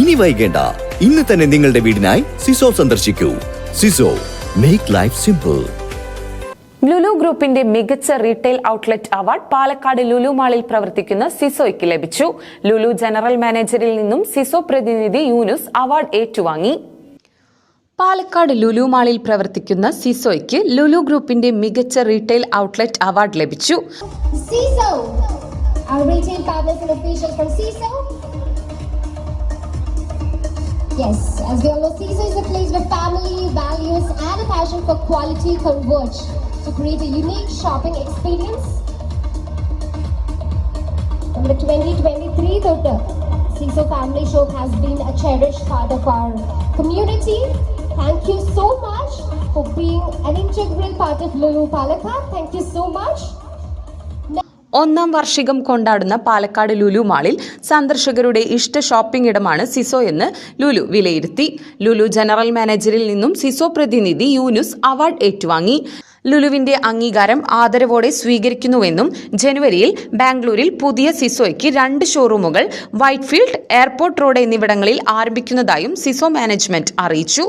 ഇനി വൈകേണ്ട. ഇന്ന് തന്നെ നിങ്ങളുടെ വീടിനായി സിസോ സന്ദർശിക്കൂ. Sisso make life simple Lulu ഗ്രൂപ്പിന്റെ മികച്ച retail outlet award Palakkad Lulu മാളിൽ പ്രവർത്തിക്കുന്ന സിസോയ്ക്ക് ലഭിച്ചു. ലുലു ജനറൽ മാനേജറിൽ നിന്നും സിസോ പ്രതിനിധി യൂനുസ് അവാർഡ് ഏറ്റുവാങ്ങി. പാലക്കാട് ലുലു മാളിൽ പ്രവർത്തിക്കുന്ന സിസോയ്ക്ക് ലുലു ഗ്രൂപ്പിന്റെ മികച്ച റീറ്റെയിൽ ഔട്ട്ലെറ്റ് അവാർഡ് ലഭിച്ചു. Yes, as we all know, CISO is a place where family, values, and a passion for quality converge to create a unique shopping experience. From the 2023 total, CISO Family Shop has been a cherished part of our community. Thank you so much for being an integral part of Lulu Palakkad. Thank you so much. ഒന്നാം വാർഷികം കൊണ്ടാടുന്ന പാലക്കാട് ലുലു മാളിൽ സന്ദർശകരുടെ ഇഷ്ട shopping ഇടമാണ് സിസോ എന്ന് ലുലു വിലയിരുത്തി. Lulu general മാനേജറിൽ നിന്നും സിസോ പ്രതിനിധി യൂനുസ് അവാർഡ് ഏറ്റുവാങ്ങി. ലുലുവിന്റെ അംഗീകാരം ആദരവോടെ സ്വീകരിക്കുന്നുവെന്നും ജനുവരിയിൽ ബാംഗ്ലൂരിൽ പുതിയ സിസോയ്ക്ക് രണ്ട് ഷോറൂമുകൾ വൈറ്റ്ഫീൽഡ് എയർപോർട്ട് റോഡ് എന്നിവിടങ്ങളിൽ ആരംഭിക്കുന്നതായും സിസോ മാനേജ്മെന്റ് അറിയിച്ചു.